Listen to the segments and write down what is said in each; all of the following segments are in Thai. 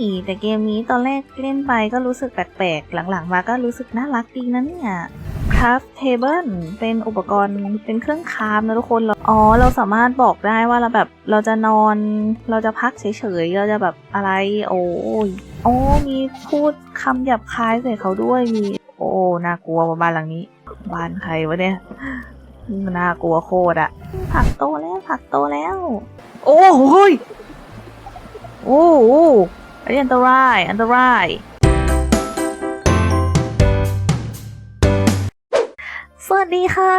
ย แต่เกมนี้ตอนแรกเล่นไปก็รู้สึกแปลกๆ หลังๆ มาก็รู้สึกน่ารักดีนะเนี่ย craft table เป็นอุปกรณ์เป็นเครื่องคราฟนะทุกคนเราอ๋อเราสามารถบอกได้ว่าเราแบบเราจะนอน เราจะพักเฉยๆเราจะแบบอะไร โอ้ยโอ้มีพูดคำหยาบคายใส่เขาด้วยมี โอ้น่ากลัวบ้านหลังนี้ บ้านใครวะเนี่ยมันน่ากลัวโคตรอะผักโตแล้วผักโตแล้ว โอ้โหโอ้โห อันนี้อันตราย อันตราย สวัสดีค่ะ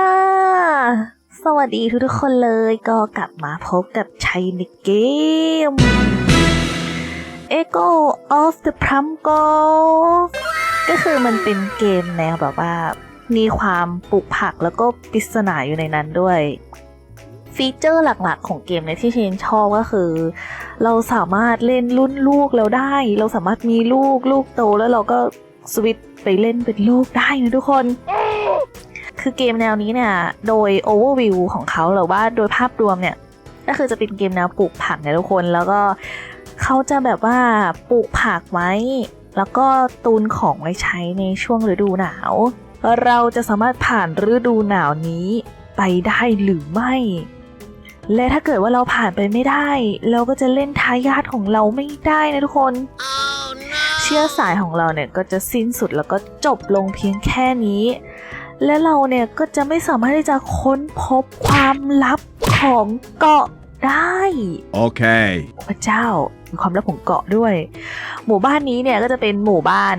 สวัสดีทุกๆคนเลย ก็กลับมาพบกับชัยในเกม Echo of the Plum g o l ก็คือมันเป็นเกมแนวแบบว่า มีความปลูกผักแล้วก็ปริศนาอยู่ในนั้นด้วย ฟีเจอร์หลักๆของเกมเนี่ยที่เชนชอบก็คือ เราสามารถเล่นรุ่นลูกเราได้ เราสามารถมีลูกลูกโตแล้วเราก็สวิตไปเล่นเป็นลูกได้นะทุกคน คือเกมแนวนี้เนี่ย โดย overview ของเขาหรือว่าโดยภาพรวมเนี่ย ก็คือจะเป็นเกมแนวปลูกผักเนี่ยทุกคน แล้วก็เขาจะแบบว่าปลูกผักไว้ แล้วก็ตูนของไว้ใช้ในช่วงฤดูหนาว เราจะสามารถผ่านฤดูหนาวนี้ไปได้หรือไม่ และถ้าเกิดว่าเราผ่านไปไม่ได้ เราก็จะเล่นทายาทของเราไม่ได้นะทุกคนเชื้อสายของเราเนี่ยก็จะสิ้นสุดแล้วก็จบลงเพียงแค่นี้ และเราเนี่ยก็จะไม่สามารถที่จะค้นพบความลับของเกาะได้ Okay. พระเจ้ามีความลับของเกาะด้วย หมู่บ้านนี้เนี่ยก็จะเป็นหมู่บ้าน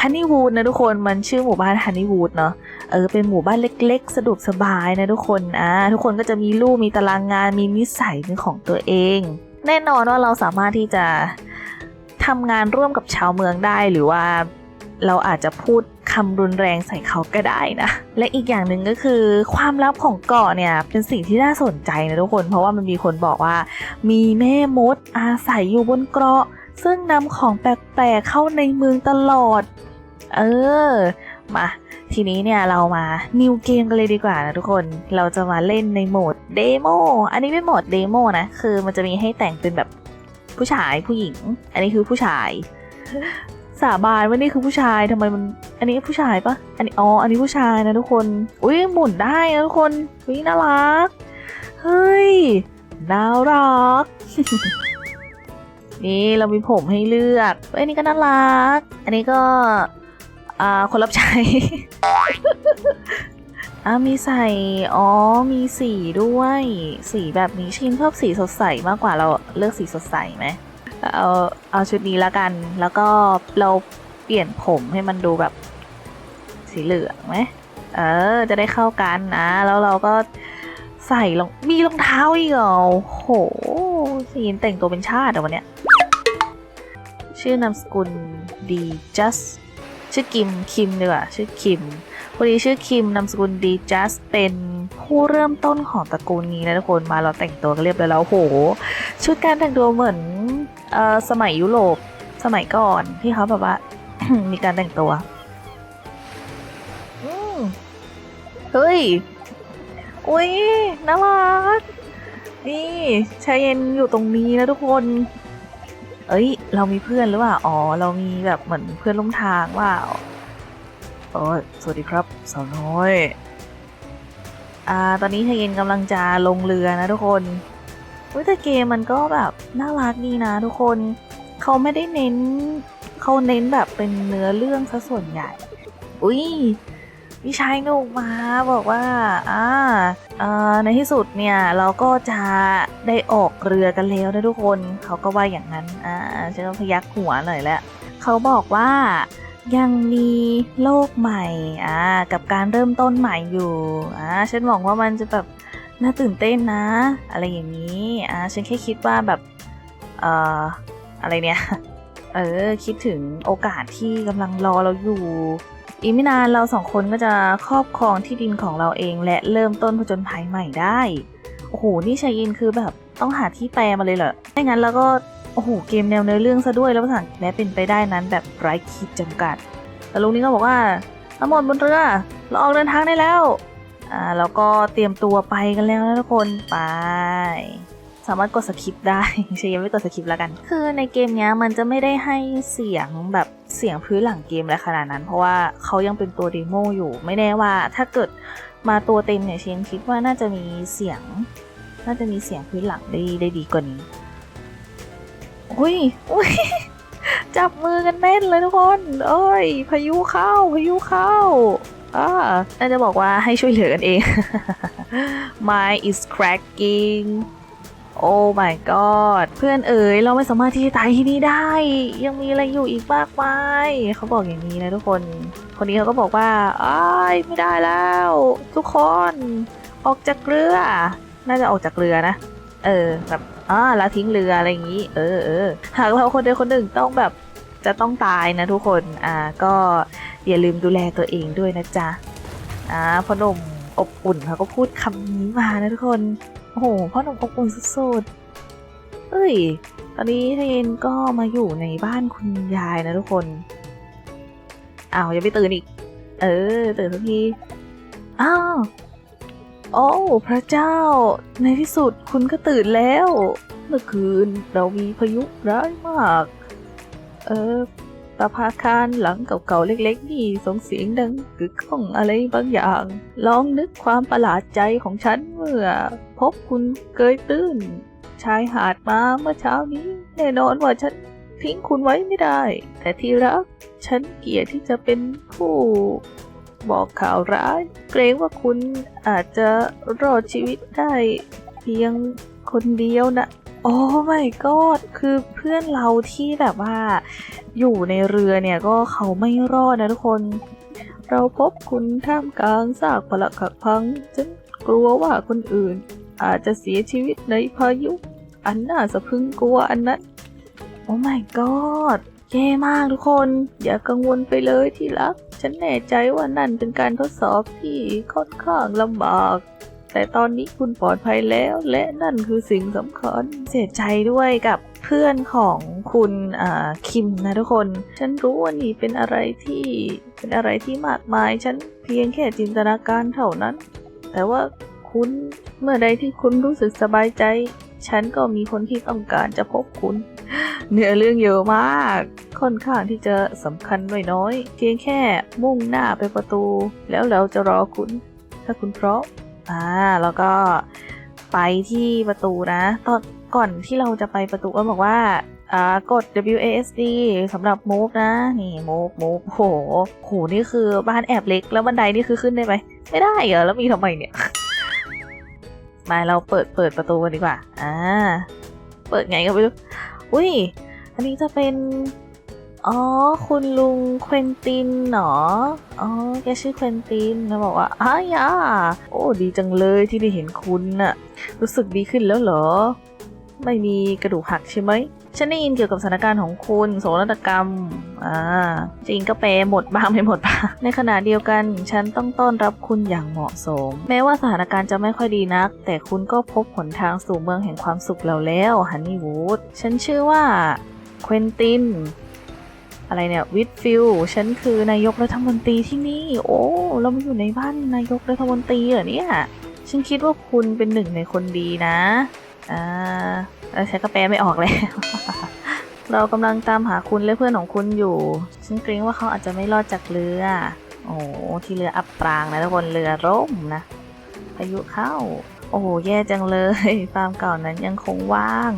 ฮันนี่วูดนะทุกคนมันชื่อหมู่บ้านฮันนี่วูดเนาะ เออเป็นหมู่บ้านเล็ก ๆ สะดวกสบายนะทุกคนอ่าทุกคนก็จะมีลูกมีตารางงานมีนิสัยเป็นของตัวเอง แน่นอนว่าเราสามารถที่จะทำงานร่วมกับชาวเมืองได้หรือว่าเราอาจจะพูดคำรุนแรงใส่เขาก็ได้นะ และอีกอย่างหนึ่งก็คือความลับของเกาะเนี่ยเป็นสิ่งที่น่าสนใจนะทุกคน เพราะว่ามันมีคนบอกว่า มีแม่มดอาศัยอยู่บนเกาะ ซึ่งนำของแปลกๆเข้าในเมืองตลอด เออ มา ทีนี้เนี่ยเรามานิวเกมกันเลยดีกว่านะทุกคน เราจะมาเล่นในโหมดเดโม อันนี้เป็นโหมดเดโมนะ คือมันจะมีให้แต่งเป็นแบบผู้ชายผู้หญิง อันนี้คือผู้ชาย สาบานว่านี่คือผู้ชายทำไมมัน อันนี้ผู้ชายปะอันนี้อ๋อ อันนี้ผู้ชายนะทุกคน อุ้ยหมุนได้นะทุกคนอุ้ยน่ารัก เฮ้ย น่ารัก นี่เรามีผมให้เลือก เอ้ยอันนี้ก็น่ารัก อันนี้ก็ อ่าคนรับใช้อ่ามีใส่ อ๋อ มีสีด้วย สีแบบนี้ชินชอบสีสดใสมากกว่าเราเลือกสีสดใสไหมเอาเอาชุดนี้ละกัน แล้วก็เราเปลี่ยนผมให้มันดูแบบสีเหลืองไหมเออ จะได้เข้ากันนะ แล้วเราก็ใส่รองมีรองเท้าอีกเหรอโหสีนแต่งตัวเป็นชาติอะวันเนี้ย ชื่อนามสกุลดี just ชื่อกิมคิมดีกว่าชื่อคิมพอดีชื่อคิมนามสกุลดี just เป็นผู้เริ่มต้นของตระกูลนี้นะทุกคนมาเราแต่งตัวกันเรียบร้อยแล้วโห ชุดการแต่งตัวเหมือนเอ่อสมัยยุโรปสมัยก่อนที่เขาแบบว่า มีการแต่งตัวอืมเฮ้ย อุ้ยน่ารัก นี่ชายเย็นอยู่ตรงนี้นะทุกคน เอ้ย เรามีเพื่อนหรือเปล่า อ๋อ เรามีแบบเหมือนเพื่อนร่วมทางว่าโอ้ยสวัสดีครับสาวน้อย อ่า ตอนนี้ชายเย็นกำลังจะลงเรือนะทุกคนอุ้ยแต่เกมมันก็แบบน่ารักดีนะทุกคน เขาไม่ได้เน้น เขาเน้นแบบเป็นเนื้อเรื่องซะส่วนใหญ่ อุ้ย มีชายหนุ่มมาบอกว่าอ่าอ่าในที่สุดเนี่ยเราก็จะได้ออกเรือกันแล้วนะทุกคนเขาก็ว่าอย่างนั้นอ่าฉันก็พยักหัวหน่อยแล้วเขาบอกว่ายังมีโลกใหม่อ่ากับการเริ่มต้นใหม่อยู่อ่าฉันหวังว่ามันจะแบบน่าตื่นเต้นนะ อะไรอย่างนี้อ่าฉันแค่คิดว่าแบบเอ่ออะไรเนี่ยเออคิดถึงโอกาสที่กำลังรอเราอยู่ อีกไม่นานเราสองคนก็จะครอบครองที่ดินของเราเอง และเริ่มต้นผจญภัยใหม่ได้ โอ้โห นี่ชายินคือแบบต้องหาที่แปลมาเลยเหรอไม่งั้นแล้วก็ โอ้โห เกมแนวเนื้อเรื่องซะด้วย แล้วภาษาและเป็นไปได้นั้นแบบไร้ขีดจำกัด แล้วลุงนี้ก็บอกว่าทั้งหมดบนเรือ เราออกเดินทางได้แล้ว อ่า แล้วก็เตรียมตัวไปกันแล้วนะทุกคน ไป สามารถกดสคริปได้ช่ยังไม่กดสคริปแล้วกัน คือในเกมเนี้ยมันจะไม่ได้ให้เสียงแบบ เสียงพื้นหลังเกมอะไรขนาดนั้น เพราะว่าเขายังเป็นตัวเดโมอยู่ ไม่แน่ว่าถ้าเกิดมาตัวเต็มเนี่ยเชนคิดว่าน่าจะมีเสียง น่าจะมีเสียงพื้นหลังได้ได้ดีกว่านี้อุ้ยอุ้ยจับมือกันแน่นเลยทุกคนเอ้ย พายุเข้า พายุเข้าอ่าน่าจะบอกว่าให้ช่วยเหลือกันเอง My is cracking Oh my god เพื่อนเอ๋ยเราไม่สามารถที่จะตายที่นี่ได้ ยังมีอะไรอยู่อีกมากมายเขาบอกอย่างนี้นะทุกคน คนนี้เขาก็บอกว่าอ้ายไม่ได้แล้ว ทุกคนออกจากเรือ น่าจะออกจากเรือนะ เออแบบอ่าล้วทิ้งเรืออะไรอย่างนี้ เออเออหากเราคนใดคนหนึ่งต้องแบบจะต้องตายนะทุกคนอ่าก็อย่าลืมดูแลตัวเองด้วยนะจ๊ะอ่าพอนมอบอุ่นเขาก็พูดคำนี้มานะทุกคน โอ้โหพ่อหนุ่มอบอุ่นสุดๆเอ้ย ตอนนี้เทนก็มาอยู่ในบ้านคุณยายนะทุกคนอ้าวยังไม่ตื่นอีก เออ ตื่นสักทีอ้าวโอ้พระเจ้า ในที่สุดคุณก็ตื่นแล้ว เมื่อคืนเรามีพายุร้ายมาก เออตาพาคารหลังเก่าๆเล็กๆ นี่ส่งเสียงดังกึกก้องอะไรบางอย่าง ลองนึกความประหลาดใจของฉันเมื่อ บคุณเกยตื้น ชายหาดมาเมื่อเช้านี้ แน่นอนว่าฉันทิ้งคุณไว้ไม่ได้ แต่ที่รัก ฉันเกลียดที่จะเป็นผู้ บอกข่าวร้าย เกรงว่าคุณอาจจะรอดชีวิตได้ เพียงคนเดียวนะโอ้ my god คือเพื่อนเราที่แบบว่า อยู่ในเรือเนี่ยก็เขาไม่รอดนะทุกคน เราพบคุณท่ามกลางซากปรักหักพัง ฉันกลัวว่าคนอื่น อาจจะเสียชีวิตในพายุ อันน่าสะพึงกลัวอันนั้น โอ้ my god แย่มากทุกคน อย่ากังวลไปเลยที่รัก ฉันแน่ใจว่านั่นเป็นการทดสอบที่ค่อนข้างลำบาก แต่ตอนนี้คุณปลอดภัยแล้ว และนั่นคือสิ่งสำคัญ เสียใจด้วยกับเพื่อนของคุณอ่าคิมนะทุกคน ฉันรู้ว่านี่เป็นอะไรที่เป็นอะไรที่มากมาย ฉันเพียงแค่จินตนาการเท่านั้น แต่ว่า คุณ เมื่อใดที่คุณรู้สึกสบายใจ ฉันก็มีคนที่ต้องการจะพบคุณ เนื้อเรื่องเยอะมาก ค่อนข้างที่จะสำคัญไม่น้อยๆเพียงแค่มุ่งหน้าไปประตู แล้วเราจะรอคุณ ถ้าคุณพร้อมอ่าแล้วก็ไปที่ประตูนะ ตอนก่อนที่เราจะไปประตูก็บอกว่าอ่ากด WASD สำหรับ move นะ นี่ move move โหโหนี่คือบ้านแอบเล็ก แล้วบันไดนี่คือขึ้นได้ไหม ไม่ได้เหรอ แล้วมีทำไมเนี่ย มาเราเปิดเปิดประตูกันดีกว่า อ่า เปิดไงก็ไม่รู้ อุ้ย อันนี้จะเป็น อ๋อ คุณลุงเควินตินเหรอ อ๋อ แกชื่อเควินตินแล้วบอกว่าอ้ายาโอ้ ดีจังเลยที่ได้เห็นคุณน่ะ รู้สึกดีขึ้นแล้วเหรอ ไม่มีกระดูกหักใช่ไหม ฉันได้ยินเกี่ยวกับสถานการณ์ของคุณโศกนาฏกรรม อ่า จริงก็แปหมดบ้างไม่หมดบ้างในขณะเดียวกัน ฉันต้องต้อนรับคุณอย่างเหมาะสม แม้ว่าสถานการณ์จะไม่ค่อยดีนัก แต่คุณก็พบหนทางสู่เมืองแห่งความสุขเราแล้วฮันนี่วูด ฉันชื่อว่าเควินติน อะไรเนี่ยวิทฟิลฉันคือนายกรัฐมนตรีที่นี่ โอ้ เรามาอยู่ในบ้านนายกรัฐมนตรีเหรอเนี่ย ฉันคิดว่าคุณเป็นหนึ่งในคนดีนะ อ่า แล้วฉันก็แปลไม่ออกแล้วเรากำลังตามหาคุณและเพื่อนของคุณอยู่ ฉันเกรงว่าเขาอาจจะไม่รอดจากเรือ โอ้ที่เรืออับปรางนะทุกคนเรือร่มนะ พายุเข้า โอ้โหแย่จังเลย ฟาร์มเก่านั้นยังคงว่าง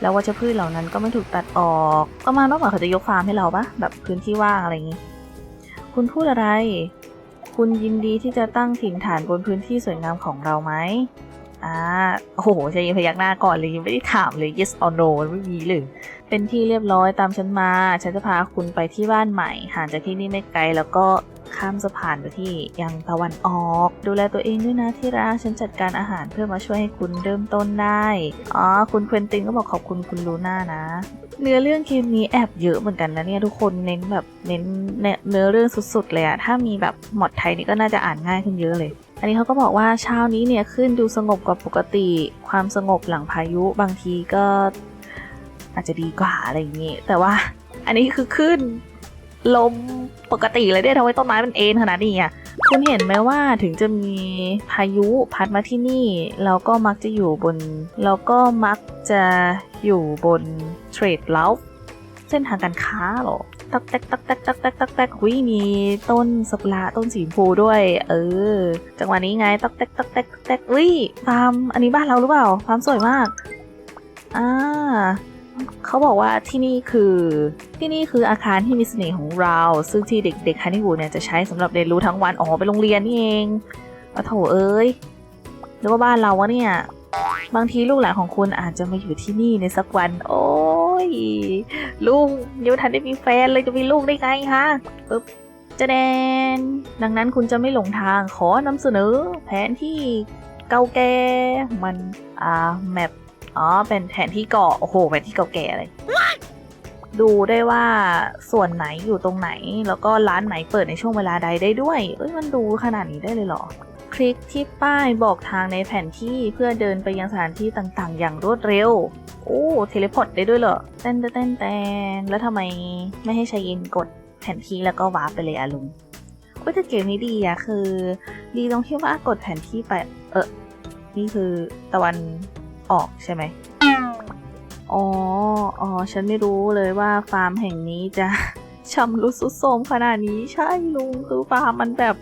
แล้ววัชพืชเหล่านั้นก็ไม่ถูกตัดออกก็มาว่าเหมือนเขาจะยกฟาร์มให้เราปะแบบพื้นที่ว่างอะไรอย่างนี้ คุณพูดอะไร คุณยินดีที่จะตั้งถิ่นฐานบนพื้นที่สวยงามของเราไหม อ่าโอ้โหช้ยิงพยักหน้าก่อนเลยยังไม่ได้ถามเลย yes or no ไม่มีเลย เป็นที่เรียบร้อยตามฉันมา ฉันจะพาคุณไปที่บ้านใหม่ ห่างจากที่นี่ไม่ไกลแล้วก็ข้ามสะพานไปที่ยังตะวันออก ดูแลตัวเองด้วยนะที่รักฉันจัดการอาหารเพื่อมาช่วยให้คุณเริ่มต้นได้ อ๋อ คุณเควินตินก็บอกขอบคุณคุณลูน่านะ เนื้อเรื่องเกมนี้แอบเยอะเหมือนกันนะเนี่ยทุกคนเน้นแบบเน้นเนื้อเรื่องสุดๆเลยอะถ้ามีแบบหมดไทยนี่ก็น่าจะอ่านง่ายขึ้นเยอะเลย อันนี้เขาก็บอกว่าเช้านี้เนี่ยขึ้นดูสงบกว่าปกติ ความสงบหลังพายุบางทีก็อาจจะดีกว่าอะไรอย่างงี้ แต่ว่าอันนี้คือขึ้นลมปกติเลยเนี่ยทำไมต้นไม้มันเอ็นขนาดนี้อะคุณเห็นไหมว่าถึงจะมีพายุพัดมาที่นี่เราก็มักจะอยู่บนเราก็มักจะอยู่บนเทรดเลาเส้นทางการค้าหรอ ตักแตกตักแตกตักแตกตักแตกหุยมีต้นสักุระต้นสีชมพูด้วย เออ จังหวะนี้ไงตักแตกตักแตกตักแตกอุ้ยฟาร์มอันนี้บ้านเราหรือเปล่าฟาร์มสวยมากอ่าเขาบอกว่าที่นี่คือที่นี่คืออาคารที่มีเสน่ห์ของเรา ซึ่งที่เด็กๆฮันนี่วูดเนี่ยจะใช้สำหรับเรียนรู้ทั้งวันอ๋อไปโรงเรียนนี่เองว่าโถเอ้ยหรือว่าบ้านเราวะเนี่ย บางทีลูกหลานของคุณอาจจะมาอยู่ที่นี่ในสักวัน โอ้ยลูกยังไม่ทันได้มีแฟนเลยจะมีลูกได้ไงคะปึ๊บจะแดน ดังนั้นคุณจะไม่หลงทางขอนำเสนอ แผนที่เก่าแก่มันอ่าแมปอ๋อเป็นแผนที่เกาะโอ้โหแผนที่เก่าแก่เลยดูได้ว่าส่วนไหนอยู่ตรงไหน แล้วก็ร้านไหนเปิดในช่วงเวลาใดได้ด้วย เอ้ยมันดูขนาดนี้ได้เลยเหรอ คลิกที่ป้ายบอกทางในแผนที่เพื่อเดินไปยังสถานที่ต่างๆ อย่างรวดเร็ว โอ้เทเลพอร์ตได้ด้วยเหรอเต้นเต้นเต้นแล้วทำไมไม่ให้ใช้ยินกดแผนที่แล้วก็วาร์ปไปเลยอะลุงก็จะเกมนี้ดีอะคือ ดีตรงที่ว่ากดแผนที่ไป เออนี่คือตะวันออกใช่ไหมอ๋อ อ๋อ ฉันไม่รู้เลยว่าฟาร์มแห่งนี้จะชำรุดสุดโทรมขนาดนี้ใช่ลุงคือฟาร์มมันแบบ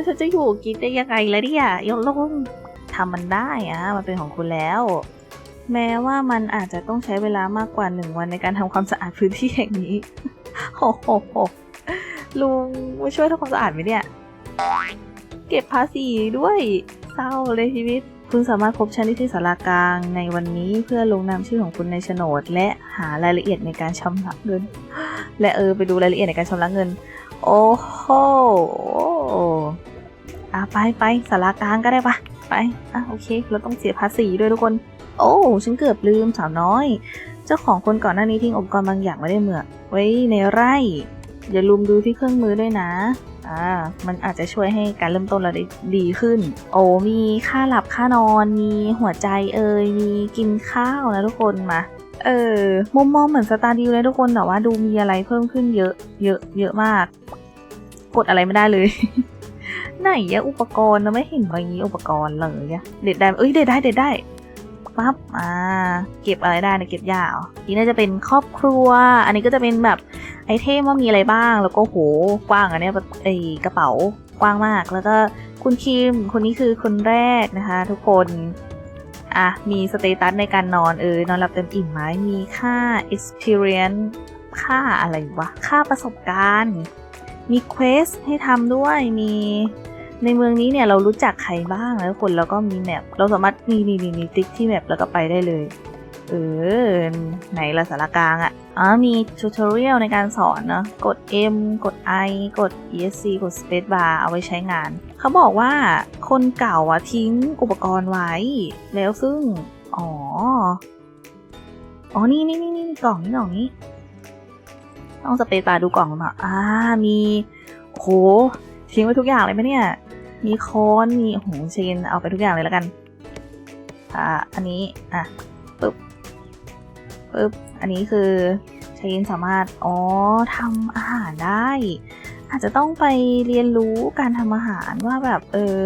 แล้วฉันจะอยู่กินได้ยังไงล่ะเนี่ยยกลงทำมันได้อะมันเป็นของคุณแล้ว แม้ว่ามันอาจจะต้องใช้เวลามากกว่าหนึ่งวันในการทำความสะอาดพื้นที่แห่งนี้โอ้โหโหลุงมาช่วยทำความสะอาดไหมเนี่ย เก็บภาษีด้วยเศร้าเลยชีวิต คุณสามารถพบฉันที่สารากลางในวันนี้เพื่อลงนามชื่อของคุณในโฉนด และหารายละเอียดในการชำระเงิน และเออไปดูรายละเอียดในการชำระเงิน โอ้โห อะไปไปสารากลางก็ได้ปะไปอะโอเค เราต้องเสียภาษีด้วยทุกคน โอ้ฉันเกือบลืมสาวน้อย เจ้าของคนก่อนหน้านี้ทิ้งอุปกรณ์บางอย่างไว้ในเมืองไว้ในไร่ อย่าลืมดูที่เครื่องมือด้วยนะอ่ามันอาจจะช่วยให้การเริ่มต้นเราได้ดีขึ้น โอ้มีค่าหลับค่านอนมีหัวใจเอ่ยมีกินข้าวนะทุกคนมาเออมุมมองเหมือนสตาร์ดิวเลยทุกคนแต่ว่าดูมีอะไรเพิ่มขึ้นเยอะ เยอะ เยอะมาก กดอะไรไม่ได้เลย ไหนอะอุปกรณ์เราไม่เห็นมีอุปกรณ์เลยอะเด็ดได้เอ้ยเด็ดได้เด็ดได้ปั๊บอ่าเก็บอะไรได้นะเก็บยาเหรอนี่น่าจะเป็นครอบครัว อันนี้ก็จะเป็นแบบไอเทมว่ามีอะไรบ้างแล้วก็โหกว้างอันเนี้ยไอกระเป๋ากว้างมากแล้วก็คุณคิมคนนี้คือคนแรกนะคะ ทุกคนอะมีสเตตัสในการนอนเออนอนหลับเต็มอิ่มไหมมีค่า experience ค่าอะไรวะ ค่าประสบการณ์ มีเควสให้ทำด้วยมี ในเมืองนี้เนี่ยเรารู้จักใครบ้างแล้วคนแล้วก็มีแมปเราสามารถนี่นี่นี่ติ๊กที่แมปแล้วก็ไปได้เลย เออไหนละสารกลางอะ่ะอ๋อมีทูตอเรียลในการสอนเนาะกด M กด I กด ESC กด Space Bar เอาไว้ใช้งาน เขาบอกว่าคนเก่าอะทิ้งอุปกรณ์ไว้ แล้วซึ่ง อ๋อ อ๋อ นี่นี่นี่นี่กล่องนี่กล่องนี้ ต้องสเปซบาร์ดูกล่องมาอ่า มีโหทิ้งไว้ทุกอย่างเลยไหมเนี่ย มีค้อนมีโอ้โหเชนเอาไปทุกอย่างเลยแล้วกันอ่าอันนี้อะปึ๊บปึ๊บอันนี้คือเชนสามารถอ๋อทำอาหารได้ อาจจะต้องไปเรียนรู้การทำอาหารว่าแบบเออ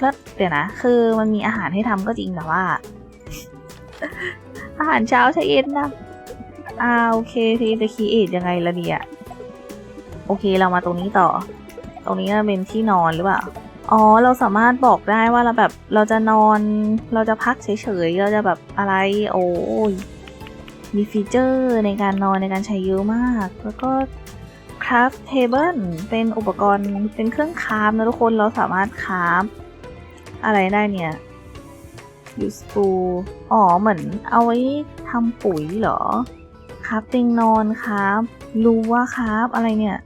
แล้วเดี๋ยวนะ คือมันมีอาหารให้ทำก็จริงแต่ว่า อาหารเช้าใช้เอ็นนะอ่าโอเคทีจะคีเอทยังไงละเนี่ยโอเคเรามาตรงนี้ต่อ ตรงนี้เป็นที่นอนหรือเปล่า อ๋อ เราสามารถบอกได้ว่าเราแบบเราจะนอน เราจะพักเฉยๆ เราจะแบบอะไร โอ้ย มีฟีเจอร์ในการนอนในการใช้เยอะมาก แล้วก็ craft table เป็นอุปกรณ์เป็นเครื่องคราฟนะทุกคนเราสามารถคราฟอะไรได้เนี่ย useful อ๋อ เหมือนเอาไว้ทำปุ๋ยเหรอคราฟเตียงนอนครับ รู้ว่าครับอะไรเนี่ย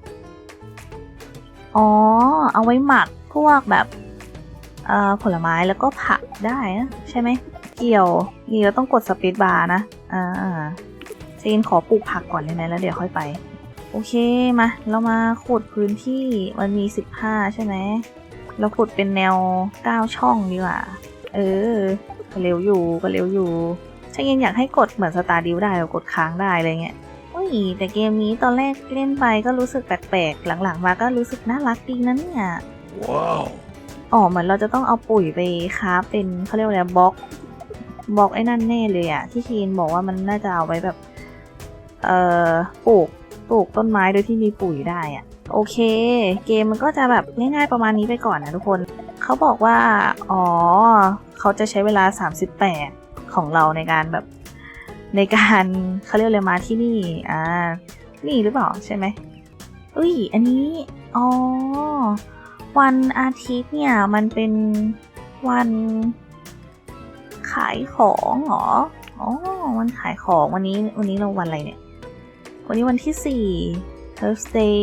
อ๋อ เอาไว้หมักพวกแบบเอ่อผลไม้แล้วก็ผักได้นะใช่ไหม เกี่ยวนี่เราต้องกดสเปซบาร์นะ อ่าเจนขอปลูกผักก่อนได้ไหมแล้วเดี๋ยวค่อยไป โอเคมา เรามาขุดพื้นที่มันมี 15 ใช่ไหม เราขุดเป็นแนว 9 ช่องดีกว่า เออ ก็เร็วอยู่ก็เร็วอยู่ถ้ายังอยากให้กดเหมือนสตาร์ดิวได้เรากดค้างได้อะไรเงี้ย แต่เกมนี้ตอนแรกเล่นไปก็รู้สึกแปลกๆ หลังๆมาก็รู้สึกน่ารักดีนะเนี่ย Wow. อ๋อเหมือนเราจะต้องเอาปุ๋ยไปค้าฟเป็นเขาเรียกว่าอะไรบล็อกบล็อกไอ้นั่นแน่เลยอะที่คีนบอกว่ามันน่าจะเอาไว้แบบ เอ่อปลูกปลูกต้นไม้โดยที่มีปุ๋ยได้อะโอเค เกมมันก็จะแบบง่ายๆประมาณนี้ไปก่อนนะทุกคน เขาบอกว่า อ๋อ เขาจะใช้เวลา 38 ของเราในการแบบ ในการเขาเรียกอะไรมาที่นี่ อ่า นี่หรือเปล่าใช่ไหมอุ้ย อันนี้ อ๋อ วันอาทิตย์เนี่ย มันเป็นวันขายของเหรอ อ๋อ วันขายของวันนี้ วันนี้เราวันอะไรเนี่ย วันนี้วันที่สี่ Thursday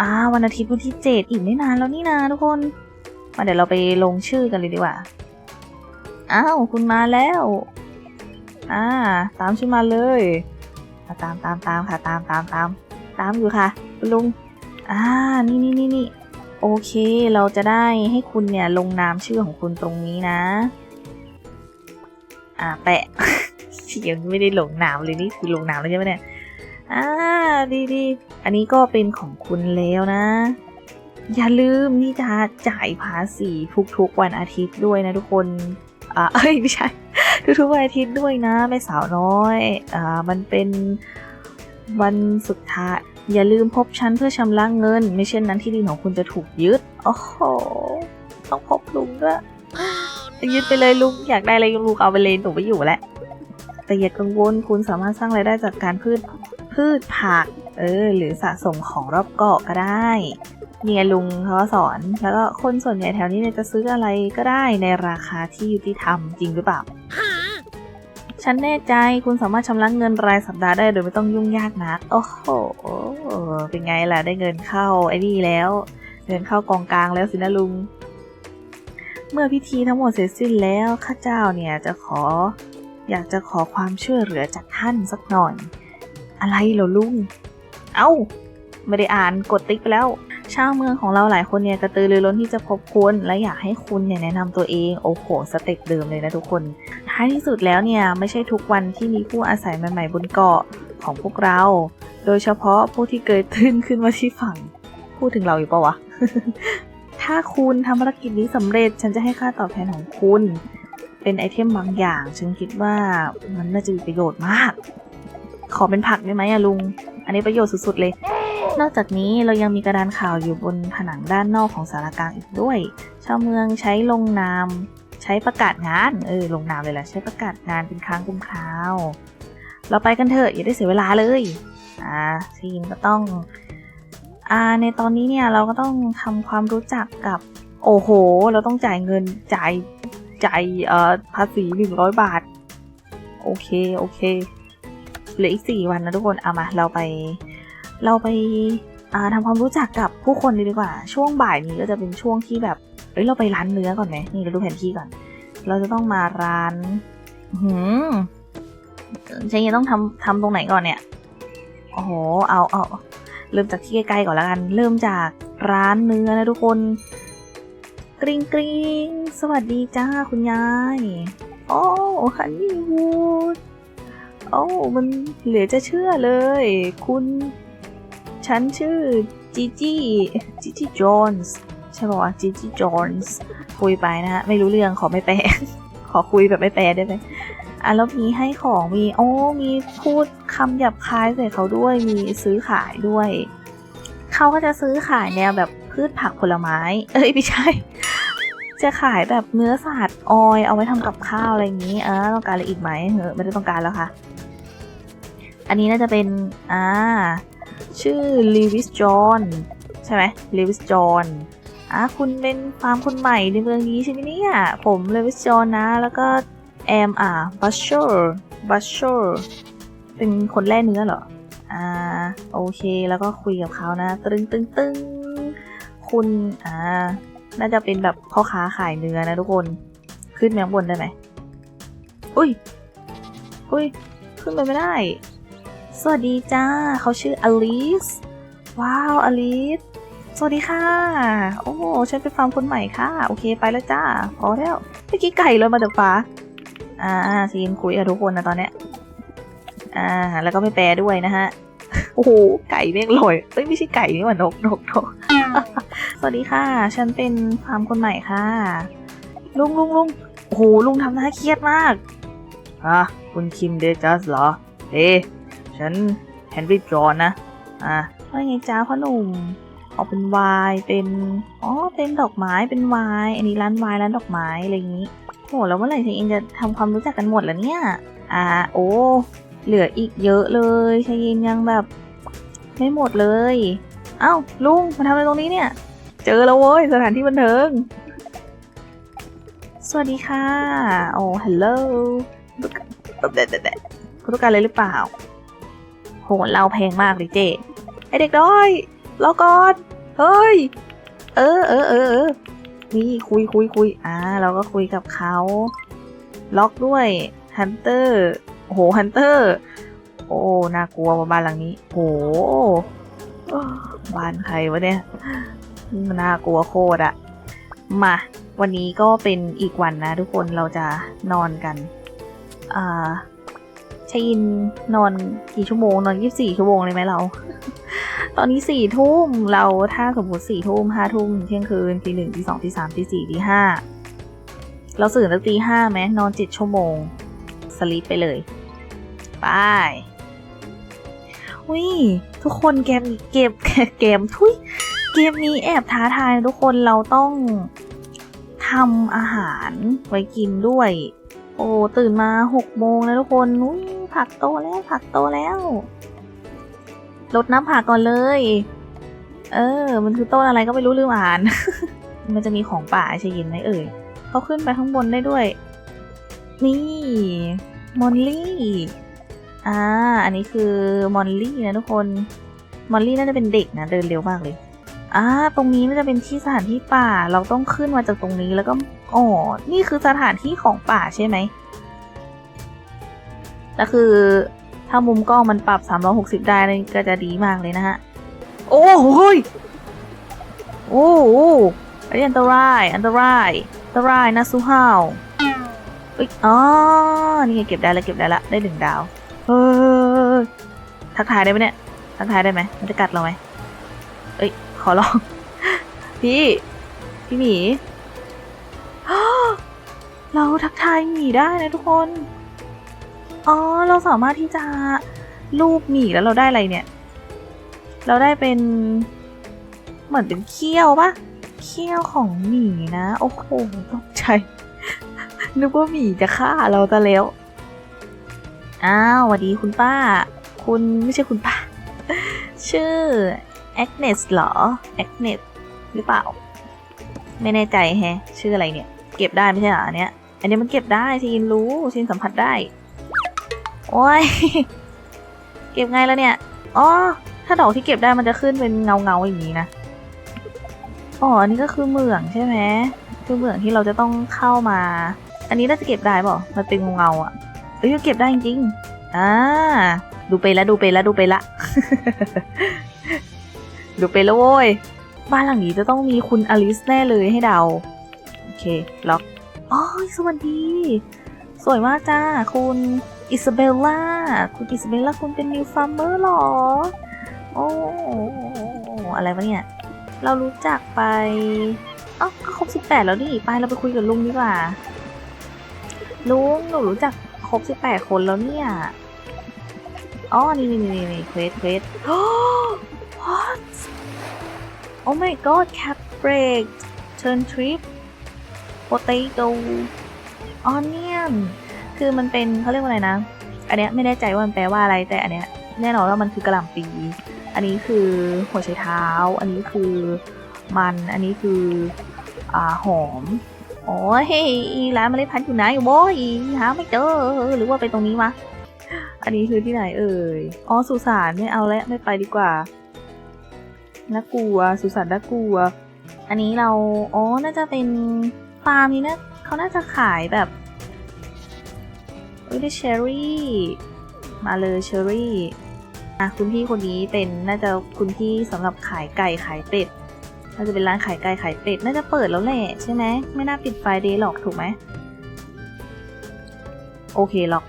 อ่า วันอาทิตย์วันที่เจ็ดอีกไม่นานแล้วนี่นะทุกคน มาเดี๋ยวเราไปลงชื่อกันเลยดีกว่า อ้าว คุณมาแล้ว อ่า ตามชื่อมาเลยตามตามตามค่ะ ตามตามตามตามอยู่ค่ะลุงอ่านี่นี่นี่นี่โอเค เราจะได้ให้คุณเนี่ยลงนามชื่อของคุณตรงนี้นะ อ่า แปะยังไม่ได้ลงนามเลยนี่คือลงนามแล้วใช่ไหมเนี่ยอ่าดีดีอันนี้ก็เป็นของคุณแล้วนะ อย่าลืมนี่จะจ่ายภาษีทุกๆวันอาทิตย์ด้วยนะทุกคนอ่าเอ้ยไม่ใช่ ทุกๆวันอาทิตย์ด้วยนะแม่สาวน้อยอ่ามันเป็นวันสุดท้ายอย่าลืมพบฉันเพื่อชำระเงิน ไม่เช่นนั้นที่ดินของคุณจะถูกยึดโอ้โหต้องพบลุงด้วยยึดไปเลยลุงอยากได้อะไรลุงเอาไปเลยหนูไม่อยู่แล้วแต่อย่ากังวลคุณสามารถสร้างรายได้จากการพืชพืชผัก เออ หรือสะสมของรอบเกาะก็ได้ เนี่ยลุงเขาก็สอน แล้วก็คนส่วนใหญ่แถวนี้เนี่ยจะซื้ออะไรก็ได้ในราคาที่ยุติธรรมจริงหรือเปล่า ฉันแน่ใจคุณสามารถชำระเงินรายสัปดาห์ได้โดยไม่ต้องยุ่งยากนัก โอ้โห เป็นไงล่ะได้เงินเข้าไอ้นี่แล้ว เงินเข้ากองกลางแล้วสินะลุง เมื่อพิธีทั้งหมดเสร็จสิ้นแล้วข้าเจ้าเนี่ยจะขอ อยากจะขอความช่วยเหลือจากท่านสักหน่อย อะไรเหรอลุง เอ้า ไม่ได้อ่านกดติ๊กไปแล้ว ชาวเมืองของเราหลายคนเนี่ยกระตือรือร้นที่จะพบคุณ และอยากให้คุณเนี่ยแนะนำตัวเองโอ้โหสเต็ปเดิมเลยนะทุกคนท้ายที่สุดแล้วเนี่ยไม่ใช่ทุกวันที่มีผู้อาศัยใหม่ๆบนเกาะของพวกเรา โดยเฉพาะผู้ที่เกิดขึ้นขึ้นมาที่ฝั่ง พูดถึงเราอยู่ปะวะ ถ้าคุณทำภารกิจนี้สำเร็จ ฉันจะให้ค่าตอบแทนของคุณ เป็นไอเทมบางอย่าง ฉันคิดว่ามันน่าจะมีประโยชน์มาก ขอเป็นผักได้ไหมอะลุง อันนี้ประโยชน์สุดๆเลย นอกจากนี้เรายังมีกระดานข่าวอยู่บนผนังด้านนอกของสารกลางอีกด้วย ชาวเมืองใช้ลงนามใช้ประกาศงาน เออ ลงนามเลยแหละใช้ประกาศงานเป็นครั้งเป็นคราว เราไปกันเถอะอย่าได้เสียเวลาเลย อ่าทีมก็ต้อง อ่า ในตอนนี้เนี่ยเราก็ต้องทำความรู้จักกับ โอ้โห เราต้องจ่ายเงินจ่ายจ่ายเอ่อภาษีหนึ่งร้อยบาท โอเค โอเค เหลืออีกสี่วันนะทุกคนเอามาเราไป เราไปาทำความรู้จักกับผู้คนดีกว่า ช่วงบ่ายนี้ก็จะเป็นช่วงที่แบบเอ้ยเราไปร้านเนื้อก่อนไหมนี่เราดูแผนที่ก่อน เราจะต้องมาร้านหืมฉันยังต้องทำทำตรงไหนก่อนเนี่ยโอ้โหเอาเอาเริ่มจากที่ใกล้ๆก่อนแล้วกัน เริ่มจากร้านเนื้อนะทุกคนกริ๊งกริ๊งสวัสดีจ้าคุณยาย โอ้ฮันนี่วูด โอ้มันเหลือจะเชื่อเลย คุณ ฉันชื่อจีจี้จีจี้จอนส์ใช่ป่าวจีจี้จอนส์คุยไปนะฮะ ไม่รู้เรื่องขอไม่แปล ขอคุยแบบไม่แปลได้ไหมอะแล้วมีให้ของมีโอ้มีพูดคำหยาบคายใส่เขาด้วยมีซื้อขายด้วย เขาก็จะซื้อขายแนวแบบพืชผักผลไม้ เอ้ยไม่ใช่ จะขายแบบเนื้อสัตว์ออยเอาไว้ทำกับข้าวอะไรอย่างนี้ เอ่าต้องการอะไรอีกไหมเออไม่ได้ต้องการแล้วค่ะ อันนี้น่าจะเป็น อ่า ชื่อลีวิสจอนใช่ไหมลีวิสจอนอะคุณเป็นฟาร์มคนใหม่ในเมืองนี้ใช่ไหมเนี่ยผมลีวิสจอนนะ แล้วก็แอมอ่าบัชเชอร์บัชเชอร์เป็นคนแล่เนื้อเหรอ อ่า โอเค แล้วก็คุยกับเขานะ ตึงตึงตึงคุณ อ่า น่าจะเป็นแบบพ่อค้าขายเนื้อนะทุกคน ขึ้นแมงบนได้ไหม อุ้ย อุ้ย ขึ้นไปไม่ได้ สวัสดีจ้า เขาชื่ออลิส ว้าว อลิส สวัสดีค่ะ โอ้ ฉันเป็นฟาร์มคนใหม่ค่ะ โอเค ไปแล้วจ้า พอแล้ว เมื่อกี้ไก่เลยมาจากฟ้า อ่าซีนคุยกับทุกคนนะตอนเนี้ย อ่า แล้วก็ไม่แปลด้วยนะฮะ โอ้โห ไก่แม่งลอยเอ้ย ไม่ใช่ไก่นี่หว่านกนกนกสวัสดีค่ะ ฉันเป็นฟาร์มคนใหม่ค่ะ ลุงลุงลุงโอ้โห ลุงทำหน้าเครียดมากอะคุณคิมเดจัสเหรอ เอ๊ ฉันแฮนรี่จอนนะ อะว่าไงจ้าพ่อหนุ่มออกเป็นวน์เป็นอ๋อเป็นดอกไม้เป็นวน์อันนี้ร้านวน์ร้านดอกไม้อะไรอย่างนี้โหแล้วเมื่อไหร่เธอเองจะทำความรู้จักกันหมดแล้วเนี่ยอ่าโอ้เหลืออีกเยอะเลยชายเย็นยังแบบไม่หมดเลยเอ้าลุงมาทำอะไรตรงนี้เนี่ย เจอแล้วเว้ยสถานที่บันเทิง สวัสดีค่ะ โอ้ฮัลโหลคุณต้องการอะไรหรือเปล่า โหเราแพงมากเลยเจ๊ไอเด็กน้อยรอก่อน เฮ้ย เออเออเออเออนี่คุยคุยคุยอ่า เราก็คุยกับเขา ล็อกด้วยฮันเตอร์โหฮันเตอร์ โอ้ น่ากลัวบ้านหลังนี้ โห บ้านใครวะเนี่ย น่ากลัวโคตรอะมา วันนี้ก็เป็นอีกวันนะทุกคน เราจะนอนกัน อ่า ชินนอนกี่ชั่วโมง นอนยี่สี่ชั่วโมงเลยไหมเรา ตอนนี้สี่ทุ่มเราถ้าสมมติสี่ทุ่มห้าทุ่มเที่ยงคืนตีหนึ่งตีสองตีสามตีสี่ตีห้าเราตื่นตั้งตีห้าไหมนอนเจ็ดชั่วโมงสลีปไปเลยไปวิทุกคนเกมเกมเกมทุยเกมนี้แอบท้าทายทุกคนเราต้องทำอาหารไว้กินด้วย โอ้ตื่นมาหกโมงแล้วทุกคนอุ้ย ผักโตแล้วผักโตแล้วลดน้ำผักก่อนเลย เออ มันคือต้นอะไรก็ไม่รู้ลืมอ่าน มันจะมีของป่าใช่ยินไหมเอ่ยเขาขึ้นไปข้างบนได้ด้วย นี่มอลลี่อ่าอันนี้คือมอลลี่นะทุกคนมอลลี่น่าจะเป็นเด็กนะเดินเร็วมากเลยอ่าตรงนี้มันจะเป็นที่สถานที่ป่าเราต้องขึ้นมาจากตรงนี้แล้วก็อ๋อนี่คือสถานที่ของป่าใช่ไหม แล้วคือถ้ามุมกล้องมันปรับ 360 ได้นี่ก็จะดีมากเลยนะฮะ โอ้โหยโอ้โหอันนี้อันตราย อันตราย อันตรายนะซูฮาวเอ้ยอ๋อ นี่ไงเก็บได้แล้วเก็บได้ละ ได้หนึ่งดาว เฮ้ย ทักทายได้ไหมเนี่ย ทักทายได้ไหมมันจะกัดเราไหมเอ้ย ขอลอง พี่ พี่หมี เราทักทายหมีได้นะทุกคน อ๋อ เราสามารถที่จะรูปหมีแล้วเราได้อะไรเนี่ย เราได้เป็นเหมือนเป็นเขี้ยวปะเขี้ยวของหมีนะ โอ้โหตกใจ นึกว่าหมีจะฆ่าเราซะแล้ว อ้าวสวัสดีคุณป้า คุณไม่ใช่คุณป้า ชื่อแอ n เนสเหรอแอ n เนสหรือเปล่า ไม่แน่ใจแฮะ ชื่ออะไรเนี่ย เก็บได้ไม่ใช่เหรออันเนี้ย อันนี้มันเก็บได้ชินรู้ชินสัมผัสได้ โอ้ย เก็บไงแล้วเนี่ย อ๋อ ถ้าดอกที่เก็บได้มันจะขึ้นเป็นเงาเงาๆอย่างนี้นะ อ๋อ อันนี้ก็คือเหมืองใช่ไหม คือเหมืองที่เราจะต้องเข้ามา อันนี้น่าจะเก็บได้เปล่ามันเป็นเงาอะเอ้ยเก็บได้จริงอ่า ดูไปแล้วดูไปแล้วดูไปละ ดูไปแล้วโว้ย บ้านหลังนี้จะต้องมีคุณอลิสแน่เลยให้เดา โอเค ล็อก อ๋อ สวัสดี สวยมากจ้าคุณ อิซาเบลล่า คุณอิซาเบลล่าคุณเป็นนิวฟาร์มเมอร์หรอ โอ้อะไรวะเนี่ย เรารู้จักไปเอ้าครบสิบแปดแล้วนี่ ไปเราไปคุยกับลุงดีกว่า ลุงหนูรู้จักครบสิบแปดคนแล้วเนี่ย อ๋อ นี่นี่นี่นี่เควสเควส what oh my god cap break turn trip potato onion คือมันเป็นเขาเรียกว่าอะไรนะ อันเนี้ยไม่แน่ใจว่ามันแปลว่าอะไรแต่อันเนี้ยแน่นอนว่ามันคือกระหล่ำปี อันนี้คือหัวไชเท้า อันนี้คือมัน อันนี้คืออ่าหอมโอ้ยร้านเมล็ดพันธุ์อยู่ไหนโว้ยหาไม่เจอหรือว่าไปตรงนี้วะอันนี้คือที่ไหนเอ่ยอ๋อสุสานไม่เอาแล้วไม่ไปดีกว่าน่ากลัวสุสานน่ากลัว อันนี้เราอ๋อน่าจะเป็นฟาร์มนี้นะเขาน่าจะขายแบบ เอ้ยได้เชอรี่ มาเลยเชอรี่อะคุณพี่คนนี้เป็นน่าจะคุณพี่สำหรับขายไก่ขายเป็ดน่าจะเป็นร้านขายไก่ขายเป็ดน่าจะเปิดแล้วแหละใช่ไหมไม่น่าปิดไฟเดย์หรอกถูกไหมโอเคหรอก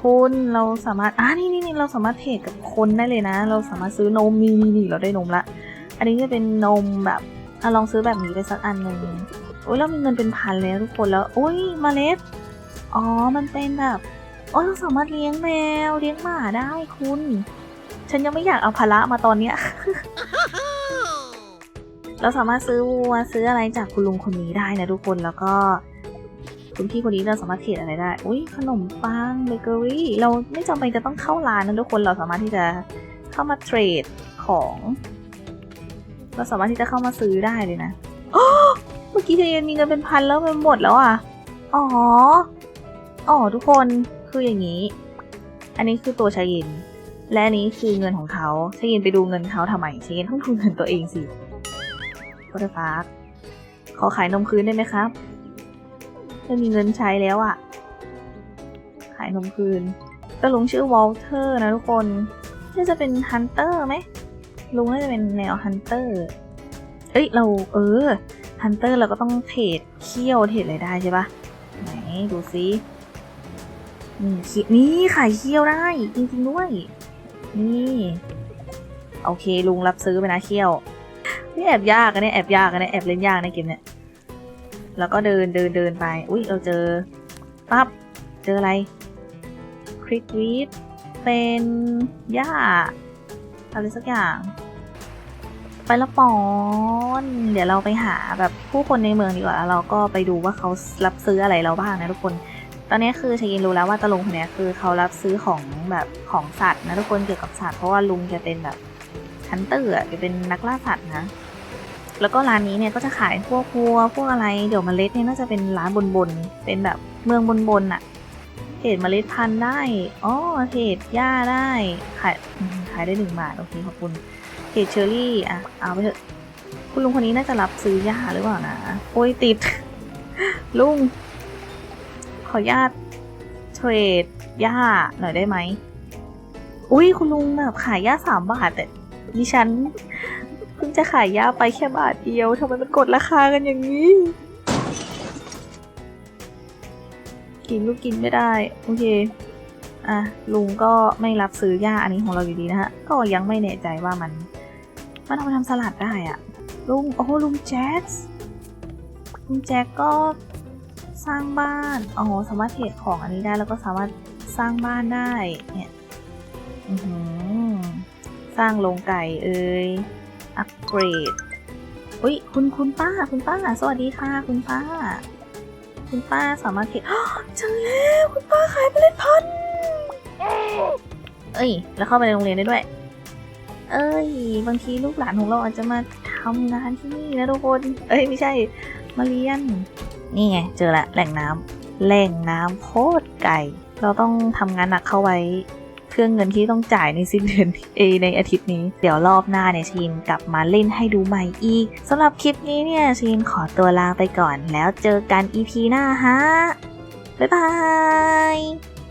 คุณเราสามารถอ่านี่นี่นี่เราสามารถเทรดกับคนได้เลยนะ เราสามารถซื้อนมนี่นี่นี่เราได้นมละ อันนี้จะเป็นนมแบบอลองซื้อแบบนี้ไปสักอันหนึ่งโอ้ยเรามีเงินเป็นพันเลยทุกคนแล้วโอ้ยมเมล็ด อ๋อ มันเป็นแบบโอ้เราสามารถเลี้ยงแมวเลี้ยงหมาได้คุณ ฉันยังไม่อยากเอาภาระมาตอนเนี้ย เราสามารถซื้อวัวซื้ออะไรจากคุณลุงคนนี้ได้นะทุกคนแล้วก็คุณพี่คนนี้เราสามารถเทรดอะไรได้ อุ้ยขนมปังเบเกอรี่ เราไม่จำเป็นจะต้องเข้าร้านนะทุกคน เราสามารถที่จะเข้ามาเทรดของ เราสามารถที่จะเข้ามาซื้อได้เลยนะ เมื่อกี้เจเย็นมีเงินเป็นพันแล้วมันหมดแล้วอะ อ๋อ อ๋อทุกคนคืออย่างนี้ อันนี้คือตัวชายเย็นและอันนี้คือเงินของเขาชายเย็นไปดูเงินเขาทำไมชายเย็นต้องดูเงินตัวเองสิโคตรฟ้าขอขายนมคืนได้ไหมครับไม่มีเงินใช้แล้วอะ่ะ ขายนมคืนก็ลุงชื่อวอลเทอร์นะทุกคนน่าจะเป็นฮันเตอร์ไหมลุงน่าจะเป็นแนวฮันเตอร์เอ้ยเราเออฮันเตอร์เราก็ต้องเทรดเขี้ยวเทรดอะไรได้ใช่ปะไหนดูซิ นี่ขี้นี่ขายเขี้ยวได้ จริงๆด้วย นี่ โอเคลุงรับซื้อไปนะเขี้ยวนี่แอบยากอะเนี่ยแอบยากอะเนี่ยแอบเล่นยากในเกมเนี่ยแล้วก็เดินเดินเดินไป อุ้ยเราเจอปั๊บเจออะไรคลิกวีดเป็นหญ้าอะไรสักอย่าง ไปละปอน เดี๋ยวเราไปหาแบบผู้คนในเมืองดีกว่าแล้วเราก็ไปดูว่าเขารับซื้ออะไรเราบ้างนะทุกคน ตอนนี้คือชายินรู้แล้วว่าตาลุงคนนี้คือเขารับซื้อของแบบของสัตว์นะทุกคนเกี่ยวกับสัตว์เพราะว่าลุงจะเป็นแบบฮันเตอร์อจะเป็นนักล่าสัตว์นะ แล้วก็ร้านนี้เนี่ยก็จะขายพวกวัวพวกอะไรเดี๋ยวเมล็ดเนี่ยน่าจะเป็นร้านบนบนๆเป็นแบบเมืองบนบนๆอะเทรดเมล็ดพันธุ์ได้อ๋อเทรดหญ้าได้ขายขายได้หนึ่งบาทโอเคขอบคุณเทรดเชอรี่อะเอาไปเถอะคุณลุงคนนี้น่าจะรับซื้อหญ้าหรือเปล่านะโอ้ยติดลุง ขออนุญาตเทรดหญ้าหน่อยได้ไหม อุ้ยคุณลุงแบบขายหญ้าสามบาทแต่ดิฉันเพิ่งจะขายหญ้าไปแค่บาทเดียวทำไมมันกดราคากันอย่างนี้ กินก็กินไม่ได้ โอเค อะ ลุงก็ไม่รับซื้อหญ้าอันนี้ของเราอยู่ดีนะฮะ ก็ยังไม่แน่ใจว่ามัน มันเอาไปทำสลัดได้อะลุง โอ้ลุงแจ็คลุงแจ็คก็ สร้างบ้านอ๋อสามารถเทรดของอันนี้ได้แล้วก็สามารถสร้างบ้านได้เนี่ยสร้างโรงไก่เอ่ยอัปเกรดอุ้ยคุณคุณป้าคุณป้า สวัสดีค่ะ คุณป้า คุณป้าสามารถเทรดเจอแล้วคุณป้าขายเมล็ดพันธุ์เอ้ย แล้วเข้าไปในโรงเรียนได้ด้วย เอ้ย บางทีลูกหลานของเราอาจจะมาทำงานที่นี่นะทุกคน เอ้ยไม่ใช่ มาเรียน นี่ไง เจอละแหล่งน้ำแหล่งน้ำโคตรไกลเราต้องทำงานหนักเข้าไว้เครื่องเงินที่ต้องจ่ายในสิ้นเดือนเอในอาทิตย์นี้ เดี๋ยวรอบหน้าเนี่ยชีนกลับมาเล่นให้ดูใหม่อีกสำหรับคลิปนี้เนี่ยชีนขอตัวลาไปก่อน แล้วเจอกัน EP หน้าฮะบ๊ายบาย